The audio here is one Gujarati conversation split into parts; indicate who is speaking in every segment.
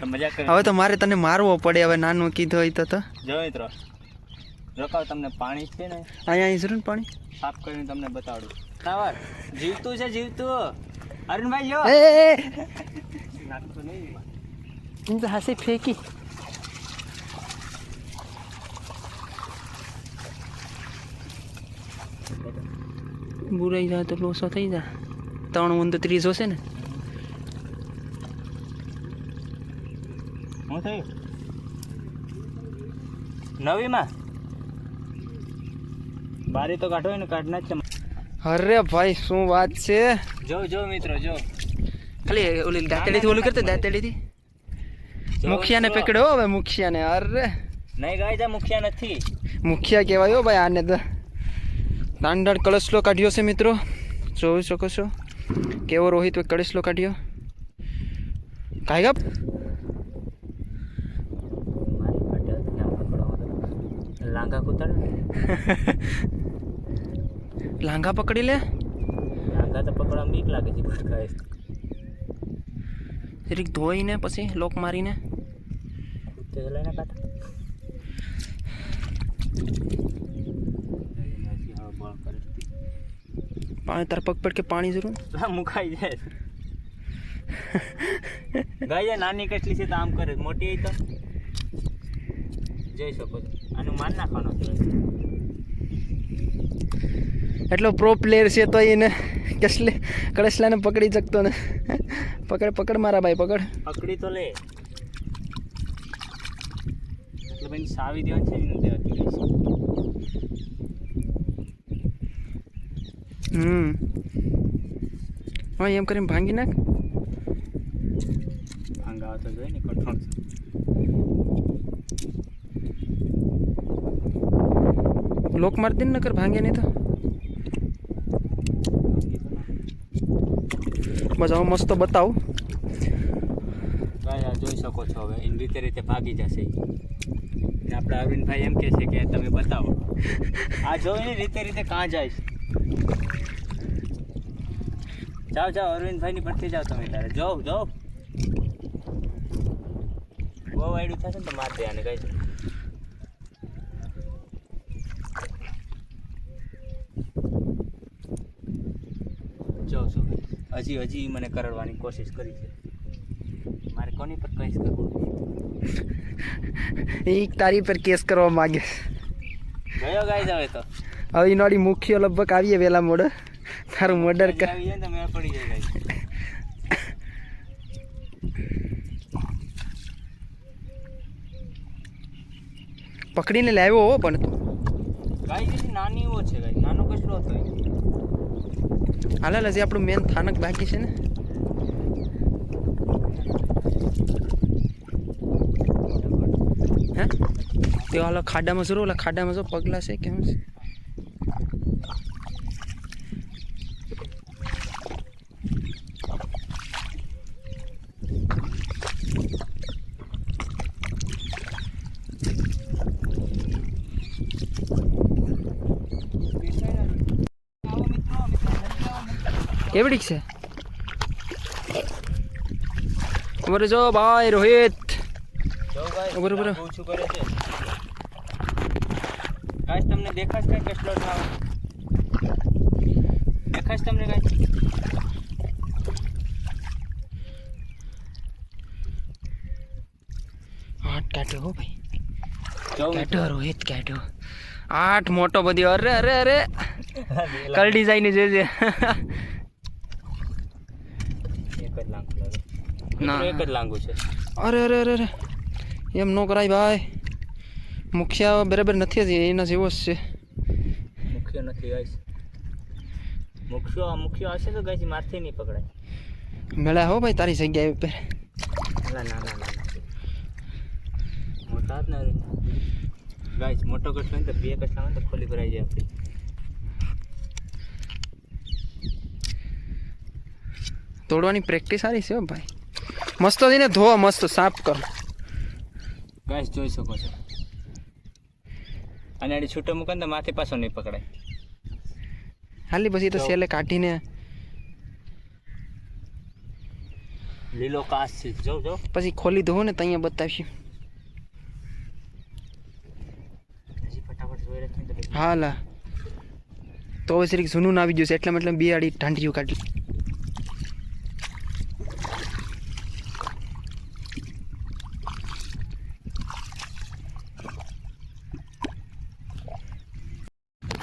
Speaker 1: હવે તો મારે તને મારવો પડે હવે નાનું કીધું હોય તો તો.
Speaker 2: જો મિત્રો રોકાવ તમને પાણી છે ને?
Speaker 1: અહીંયા અહીં પાણી?
Speaker 2: સાફ કરીને તમને બતાડું. સાવર જીવતું છે જીવતું. અરુણભાઈ જો.
Speaker 1: એ હું તો હાસી ફેંકી. બુરાઈ જાય તો લોસો થઈ જાય. ત્રણ ઊંધ ત્રીસ હશે ને?
Speaker 2: હું થયું? નવીમાં? બારી તો કાઢો ને કાઢના જ છે
Speaker 1: અરે ભાઈ શું વાત છે?
Speaker 2: જો જો મિત્રો જો.
Speaker 1: ખાલી ઓલી દાંતેડીથી ઓલું કરતો દાંતેડીથી? મુખિયાને. પકડ્યો હવે મુખિયાને અરે.
Speaker 2: નહીં ગાય જા મુખિયા નથી.
Speaker 1: મુખિયા કહેવાય હો ભાઈ આને તો. દાંડાળ કળશલો કાઢ્યો છે મિત્રો. જોઈ શકો છો. કેવો રોહિત કળશલો કાઢ્યો. કાંઈ ગપ
Speaker 2: મારી માટે ક્યાં પકડવા લાંગા કૂતર
Speaker 1: લાંઘા પકડી લે?
Speaker 2: લાંગા તો પકડવા બીક લાગે છે ભટકાય
Speaker 1: જરીક ધોઈને પછી લોક મારીને.
Speaker 2: લઈને કાઢ
Speaker 1: પાણી તાર પગ કે પાણી જરૂર?
Speaker 2: મુકાઈ જાય. ગાય નાની કેટલી છે તો આમ કરે. મોટી તો? જઈ શકો છો. માર નાખવાનો
Speaker 1: એટલો પ્રો પ્લેયર છે તો એને કસલે કડસલાને પકડી શકતો ને પકડ પકડ મારા ભાઈ પકડ.
Speaker 2: પકડી તો લે. એટલે ભાઈ સાવી દેવાનું છે ને દેવાતી
Speaker 1: હમ. હા એમ કરીને ભાંગી નાખ.
Speaker 2: ભાંગા તો જોઈએ ને કઠોળ
Speaker 1: લોક મારી દે નકર ભાંગે નહીં તો. બસ હું મસ્ત બતાવું.
Speaker 2: જોઈ શકો છો હવે. એની રીતે રીતે ભાગી જશે. આપણા અરવિંદભાઈ એમ કહે છે કે તમે બતાવો. આ જોઈને રીતે રીતે કાં જાય જાઓ જાઓ, અરવિંદભાઈની પરથી જાઓ તમે તારે. જાઓ જાઓ. બહુ વાયડું થશે ને તો માર દે આને કઈ જો છું? હજી હજી મને કરડવાની કોશિશ કરી છે. મારે કોની પર કેસ કરવું?
Speaker 1: એ તારી પર કેસ કરવા માગે.
Speaker 2: ગયો ગાય જાવે તો.
Speaker 1: હવે નોડી મુખ્ય લગભગ આવીએ વેલા મોડે. તારું મર્ડર કર.
Speaker 2: આવીએ ને મેળ પડી જાય ગાય
Speaker 1: પકડીને લાવ્યો હો પણ તું.
Speaker 2: ગાય જેથી નાની એવો છે ગાય નાનો કચરો હતો.
Speaker 1: હાલે હજી આપણું મેન સ્થાનક બાકી છે ને. હે? તે હાલો ખાડામાં શું ઓલા ખાડામાં શું પગલા છે? કેમ છે? કેવડીક છે? ઉભરે જો ભાઈ રોહિત.
Speaker 2: જો ગાય
Speaker 1: ઊભો રહો, ઊભો રહો.
Speaker 2: લાંબુ ઊંચું કરે છે? ગાય તમને દેખાશ કઈ કચલો થાવ દેખાશ તમને ગાય
Speaker 1: આઠ કાઢ્યો હો ભાઈ.
Speaker 2: જો
Speaker 1: રોહિત કાઢ્યો આઠ મોટો બધી. અરે અરે અરે. કલ ડિઝાઇન જે જોજે
Speaker 2: એક જ લાંગુ લાગે
Speaker 1: ના.
Speaker 2: એક જ લાંગુ છે.
Speaker 1: અરે અરે અરે અરે. એમ ન કરાય ભાઈ. મુખિયા બરાબર નથી હતી એના જેવો જ છે.
Speaker 2: મુખ્ય નથી ગાઈસ. મુખ્ય મુખ્ય હશે તો ગાઈસ મારથી નહીં પકડાય?
Speaker 1: મેળા હો ભાઈ તારી જગ્યાએ ઉપર.
Speaker 2: ના ના ના ના મોટા જ ને ગાઈસ મોટો હોય ને તો બે કચરા હોય તો ખોલી ભરાઈ જાય આપણી.
Speaker 1: તોડવાની પ્રેક્ટિસ સારી છે ભાઈ. મસ્ત થઈને ધો મસ્ત સાફ કર.
Speaker 2: ગાઈસ જોઈ શકો છો. અને આડી છૂટો મૂકે ને તો માથે પાછો નહીં પકડાય.
Speaker 1: હાલી પછી તો સેલે કાઢીને.
Speaker 2: લીલો કાસ છે. જો જો.
Speaker 1: પછી ખોલી દો ને તો અહીંયા
Speaker 2: હાલા. તો
Speaker 1: હવે જરીક જૂનું આવી ગયું છે. એટલે મતલબ બે આડી ઢાંઢીયું કાઢી હશે
Speaker 2: હા મિત્રો અહીંયા આવો તમને બતાડું કેટલો કેમ બેઠો અહીંયા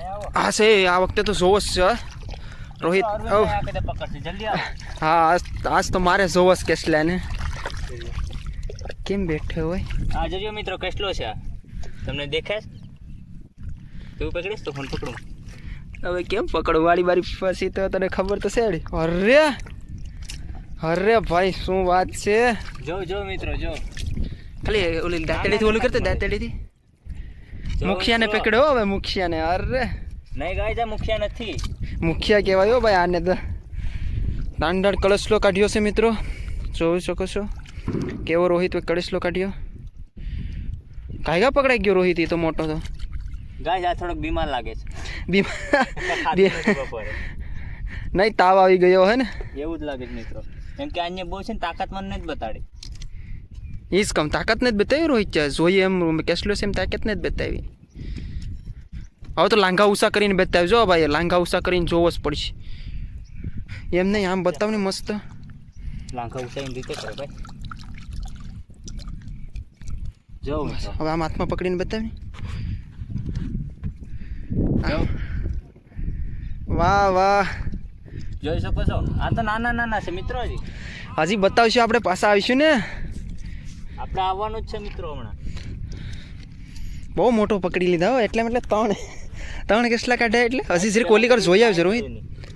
Speaker 2: આવો
Speaker 1: હા છે આ વખતે તો જોવો જ છે રોહિત હા આજ તો મારે જોવો જ કેસલા ને. કેમ બેઠે હોય?
Speaker 2: આ જોજો મિત્રો કેટલો છે તમને દેખાય તું પકડીશ તો ફોન પકડું.
Speaker 1: હવે કેમ પકડું? વાળી બારી પછી તો તને ખબર તો છે અરે! અરે ભાઈ શું વાત છે?
Speaker 2: જો જો મિત્રો જો.
Speaker 1: ખાલી ઓલી દાંતેડીથી ઓલું કરતો દાંતેડીથી. મુખિયાને પકડ્યો હવે મુખિયાને અરે.
Speaker 2: નહીં ગાય મુખિયા નથી.
Speaker 1: મુખિયા કહેવાય હો ભાઈ આને તો. દાંડાળ કળશલો કાઢ્યો છે મિત્રો. જોઈ શકો છો. કેવો રોહિત કળશલો કાઢ્યો. કાયગા પકડાઈ ગયો રોહિત એ તો મોટો તો.
Speaker 2: ગાય આ થોડોક બીમાર લાગે છે.
Speaker 1: બીમાર. નહીં તાવ આવી ગયો હે ને.
Speaker 2: એવું જ લાગે છે મિત્રો. કેમ કે અહીંયા બહુ છે ને તાકાતમાં નથી બતાડી.
Speaker 1: એ જ કમ તાકાત ને જ બતાવી રોહિત જોઈએ એમ કેસલો છે એમ તાકાત ને જ બતાવી હવે તો લાંઘા ઉષા કરીને બતાવી જો ભાઈ લાંઘા ઉષા કરીને જોવો જ પડશે એમ નહીં આમ બતાવ ને મસ્ત
Speaker 2: લાંખા ઉસાઈને રીતે કરે ભાઈ જો
Speaker 1: હવે આમ હાથમાં પકડીને બતાવી વાહ વાહ
Speaker 2: જોઈ શકો છો આ તો નાના નાના છે મિત્રો હજી
Speaker 1: બતાવશું આપણે પાછા આવીશું ને
Speaker 2: આપણે આવવાનું જ છે મિત્રો હમણાં.
Speaker 1: બહુ મોટો પકડી લીધા હો એટલે એટલે ત્રણ. ત્રણ કેટલા કાઢ્યા એટલે હજી જરીક ઓલીકર જોઈ આવજો રોહિત.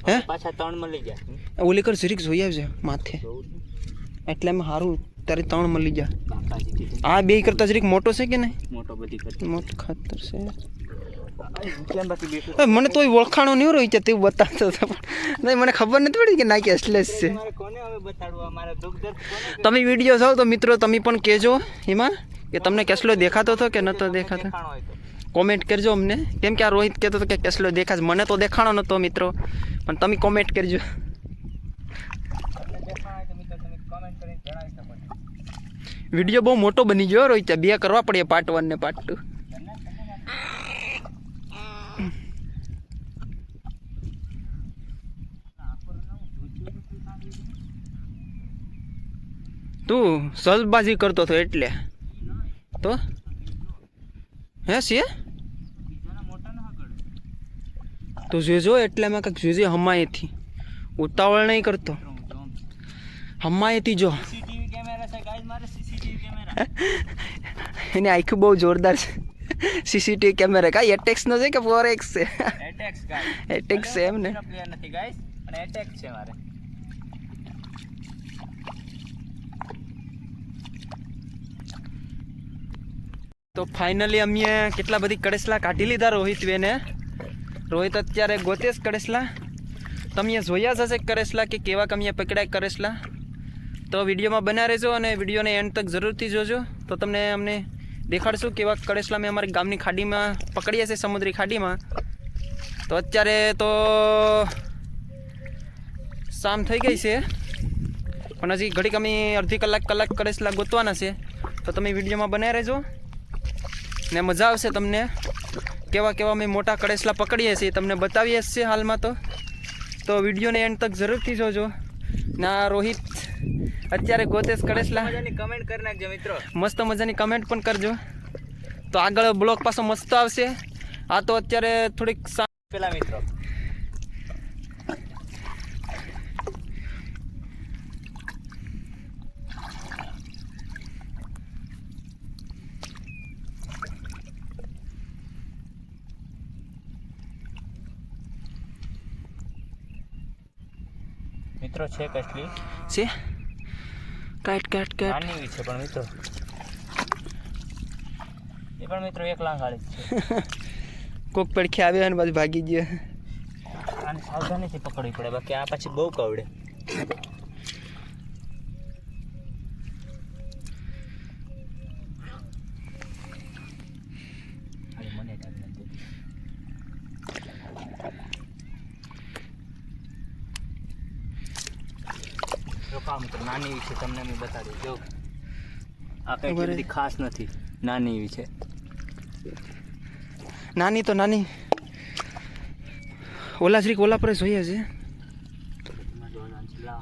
Speaker 1: હે?
Speaker 2: પાછા ત્રણ મળી ગયા.
Speaker 1: ઓલી કર જરીક જોઈ આવજો માથે. એટલે એમ સારું તારે ત્રણ મળી
Speaker 2: ગયા.
Speaker 1: આ બે કરતા જરીક મોટો છે કે નહીં?
Speaker 2: મોટો બધી કરતી.
Speaker 1: મોટો ખાતર છે. મને તોય ઓળખાણો નહીં રોહિત તે બતાવતો હતો નહીં મને ખબર નથી પડી કે ના કે એટલે છે. તમે વીડિયો જોવો તો મિત્રો તમે પણ કહેજો એમાં કે તમને કેસલો દેખાતો હતો કે નહોતો દેખાતો?
Speaker 2: તો.
Speaker 1: કોમેન્ટ કરજો અમને. કેમ કે આ રોહિત કહેતો હતો કે કેસલો દેખાશે. મને તો દેખાણો નહોતો મિત્રો. પણ તમે કોમેન્ટ કરજો.
Speaker 2: તો છો
Speaker 1: વીડિયો બહુ મોટો બની ગયો રોહિત. બે કરવા પડે પાર્ટ વન ને પાર્ટ ટુ તું સલબાજી કરતો હતો એટલે. તો? હે સીએ તું જોજો એટલે મેં કંઈક જોજે હમાયેથી. ઉતાવળ નહીં કરતો. હમાયેથી જો.
Speaker 2: સીસીટીવી કેમેરા છે મારે સીસીટીવી કેમેરા
Speaker 1: એની આખું બહુ જોરદાર છે. CCTV camera. કાંઈ એટેક્સ નો છે? કે ફોર એક્સ છે
Speaker 2: એટેક્સ
Speaker 1: છે એમ ને
Speaker 2: નથી ગાઈસ પણ એટેક છે મારે.
Speaker 1: તો ફાઇનલી અમે કેટલા બધી કડેસલા કાઢી લીધા રોહિત બેને રોહિત અત્યારે ગોતેશ કડેસલા. તમે જોયા જ હશે કરેસલા કે કેવા કમીએ પકડાય કરેસલા તો વિડીયોમાં બના રહેજો અને વિડીયોને એન્ડ તક જરૂરથી જોજો. તો તમને અમને દેખાડશું કેવા કડેસલા મેં અમારી ગામની ખાડીમાં પકડીએ છે સમુદ્રી ખાડીમાં. તો અત્યારે તો શામ થઈ ગઈ છે. પણ હજી ઘડીક અમે અડધી કલાક કલાક કડેસલા ગોતવાના છે. તો તમે વિડીયોમાં બનાવી રહેજો. ને મજા આવશે તમને? કેવા કેવા અમે મોટા કળેસલા પકડીએ છીએ તમને બતાવીએ છીએ હાલમાં તો. તો વિડીયોને એન્ડ તક જરૂરથી જોજો. ના રોહિત અત્યારે ગોતેશ
Speaker 2: કળેસલા કમેન્ટ કરી નાખજો મિત્રો.
Speaker 1: મસ્ત મજાની કમેન્ટ પણ કરજો. તો આગળ બ્લોગ પાછો મસ્ત આવશે. આ તો અત્યારે થોડીક
Speaker 2: પેલા મિત્રો. મિત્રો છે કેટલી.
Speaker 1: છે? કાટ કાટ કાટ.
Speaker 2: આની એવી છે પણ મિત્રો. એ પણ મિત્રો એક લાંગ છે.
Speaker 1: કોક પડખે આવે અને પછી ભાગી ગયો.
Speaker 2: આને સાવધાનીથી પકડવી પડે. બાકી આ પછી બહુ કવડે ખાલી મને time નથી. જો કામ કરો નાની એવી છે તમને હું બતાડી જો આ કઈ બધી ખાસ નથી. નાની એવી છે.
Speaker 1: નાની તો નાની. ઓલા શ્રી ઓલા પર જોઈએ છે.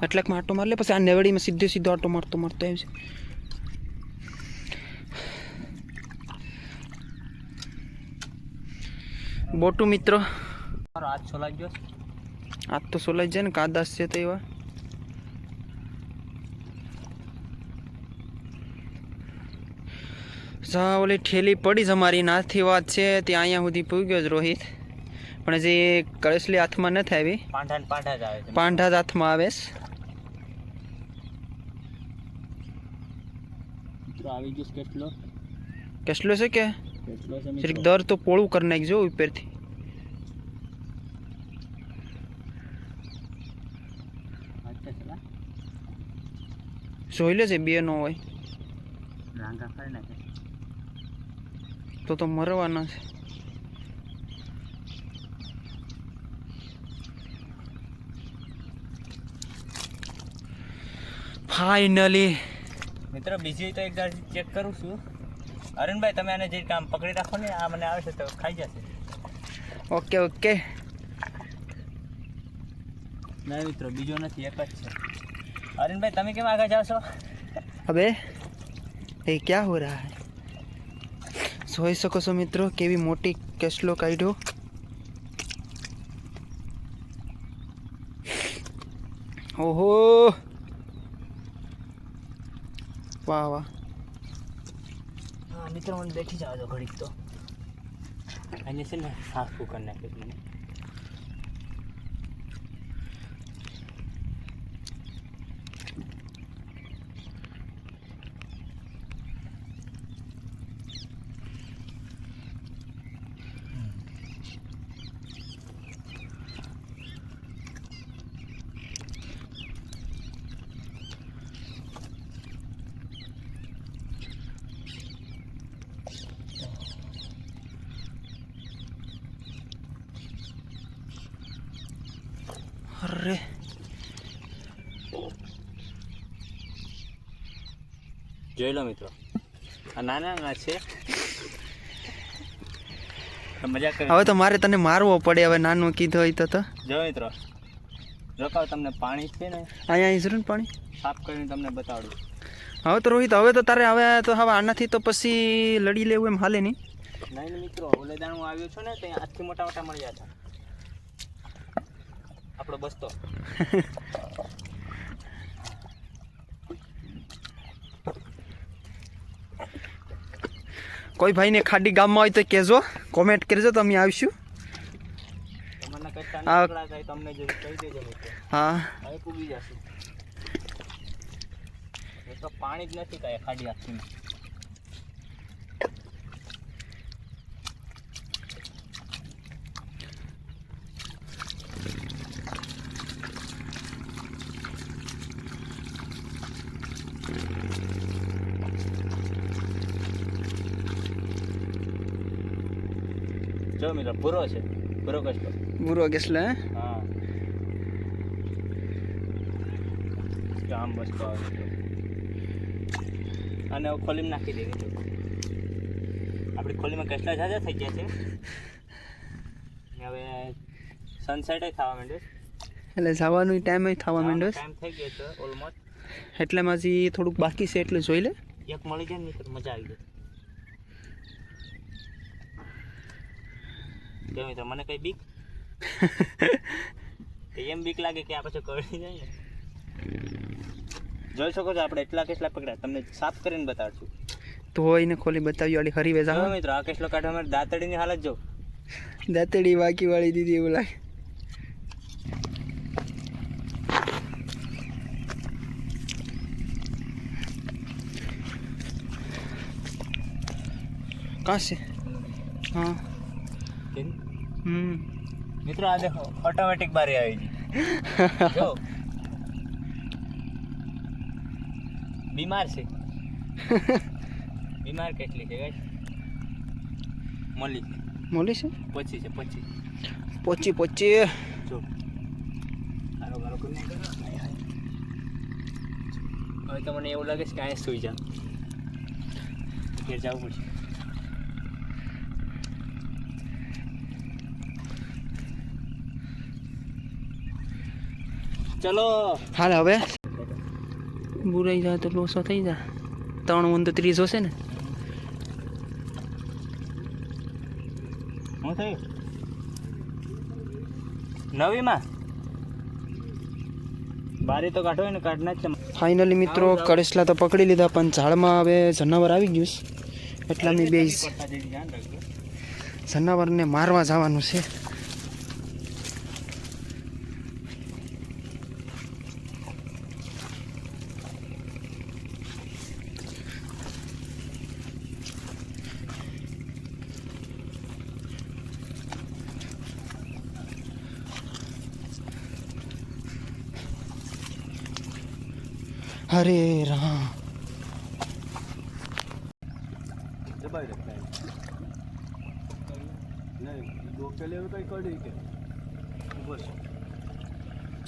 Speaker 1: એટલાકમાં આટો માર લે પછી આ નેવડીમાં સીધો સીધો આટો મારતો મારતો આવ્યો છે. બોટુ મિત્રો.
Speaker 2: મારો હાથ છોલાઈ ગયો.
Speaker 1: આજ તો સોલાઈ જાય ને કાદાસ છે તો એવા. જા ઓલી ઠેલી પડી જ અમારી નાથી વાત છે ત્યાં અહીંયા સુધી પૂગ્યો જ રોહિત. પણ હજી કળશલી હાથમાં નથી આવી.
Speaker 2: પાંઠા પાંઠા જ આવે
Speaker 1: જ હાથમાં આવે છે.
Speaker 2: આવી ગયું છે કેટલો?
Speaker 1: કેટલો છે કે?
Speaker 2: કેટલો
Speaker 1: દર તો પોળું કરી નાખજો ઉપરથી. જોઈ લેજે બે નો હોય.
Speaker 2: રાંગા ફરી નાખે.
Speaker 1: તો તો મરવાના છે. ફાઇનલી
Speaker 2: મિત્રો બીજી તો એક ચેક કરું છું. અરુણભાઈ તમે આને જે કામ પકડી રાખો ને આ મને આવશે તો ખાઈ જશે.
Speaker 1: Okay okay.
Speaker 2: ના મિત્રો બીજો નથી એક જ છે. અરુણભાઈ તમે કેમ આગળ જાવ છો?
Speaker 1: અબે એ ક્યાં હો રહા હે? જોઈ શકો છો મિત્રો, કેવી મોટી કેસલો કાઢ્યો. ઓહો! વાહ વાહ.
Speaker 2: હા મિત્રો મને બેઠી જાવ તો ઘડીક તો. અને છે ને સાફ કરી નાખ્યું મને
Speaker 1: અરે
Speaker 2: જોઈ લો મિત્રો. આ નાના નાના છે મજા કરી.
Speaker 1: હવે તો મારે તને મારવો પડે હવે નાનું કીધું હોય તો તો.
Speaker 2: જો મિત્રો. રોકાવ તમને પાણી છે ને
Speaker 1: અહીંયા અહીં જરૂર પાણી.
Speaker 2: સાફ કરીને તમને બતાડું.
Speaker 1: હવે તો રોહિત હવે તો તારે હવે તો હવે આનાથી તો પછી લડી લેવું એમ હાલે નહીં.
Speaker 2: નહીં મિત્રો ઓલેદાણ હું આવ્યો છું ને ત્યાં આજથી મોટા મોટા મળ્યા હતા આપણો બસતો.
Speaker 1: કોઈ ભાઈને ખાડી ગામમાં હોય તો કહેજો. કોમેન્ટ કરજો તમે આવીશું. હા.
Speaker 2: પાણી જ નથી કાંઈ ખાડી આખીમાં. જો પૂરો છે. પૂરો કષ્ટો
Speaker 1: પૂરો. ગેસલે હે?
Speaker 2: હા. આમ વસ્તુ અને ખોલીમાં નાખી દેવી આપણી ખોલીમાં કેટલા જાજા થઈ ગયા છે. હવે સનસેટ થવા માંડ્યો
Speaker 1: એટલે જવાનું ટાઈમ થવા માંડ્યો.
Speaker 2: ટાઈમ થઈ ગયો છે ઓલમોસ્ટ
Speaker 1: એટલે માજી થોડુંક બાકી છે એટલે જોઈ લે.
Speaker 2: એક મળી જાય ને મજા આવી જાય. જો મિત્રો મને કઈ બીક? એમ બીક લાગે કે આ પછી કરડી જાય ને? જોઈ શકો છો આપણે એટલા કેટલા પકડ્યા. તમને સાફ કરીને બતાડશું.
Speaker 1: તો એને ખોલી બતાવી વાળી
Speaker 2: હરી
Speaker 1: વેજા
Speaker 2: મિત્રો આ કેટલો કાઢવા મારે દાંતડીની હાલત જો.
Speaker 1: દાંતડી બાકી વાળી દીધી એવું લાગે. કાશે છે? હા હમ.
Speaker 2: મિત્રો આ દેખો ઓટોમેટિક બારી આવી ગઈ જો. બીમાર છે. બીમાર કેટલી છે ગાઈસ છે.
Speaker 1: મોલી છે?
Speaker 2: પછી છે પચી.
Speaker 1: પચી પચી.
Speaker 2: જો. હારો કરીને કરો. હવે તો મને એવું લાગે છે કે અહીંયા સુઈ જા ઘેર જવું પડશે. ચલો.
Speaker 1: હાલ હવે. બુરાઈ જાય તો લોસો થઈ જાય. ત્રણ ઊંધ ત્રીસ હશે ને?
Speaker 2: શું થયું? નવીમાં? બારી તો કાઢો ને કાઢના જ
Speaker 1: ફાઇનલી મિત્રો કડેસલા તો પકડી લીધા પણ ઝાડમાં હવે જનાવર આવી ગયું છે. એટલા અમે બે જનાવરને મારવા જવાનું છે. હરે રામ.
Speaker 2: દબાઈ રાખતા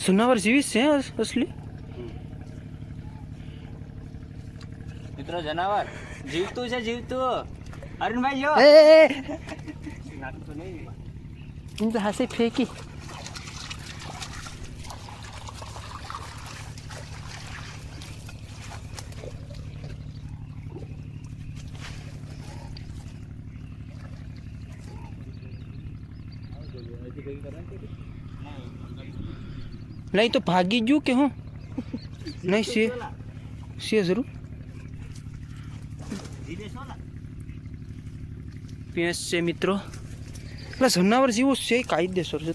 Speaker 1: જનાવર જીવીશ છે અસલી?
Speaker 2: મિત્રો જનાવર જીવતું છે જીવતું. અરુણભાઈ જો.
Speaker 1: એ
Speaker 2: નાખતો નહીં.
Speaker 1: હાસે ફેંકી. નહીં તો ભાગી ગયું કે હું નહીં સે છે જરૂર ભેંસ છે મિત્રો એટલે જનાવર જેવો છે કાયદેસર છે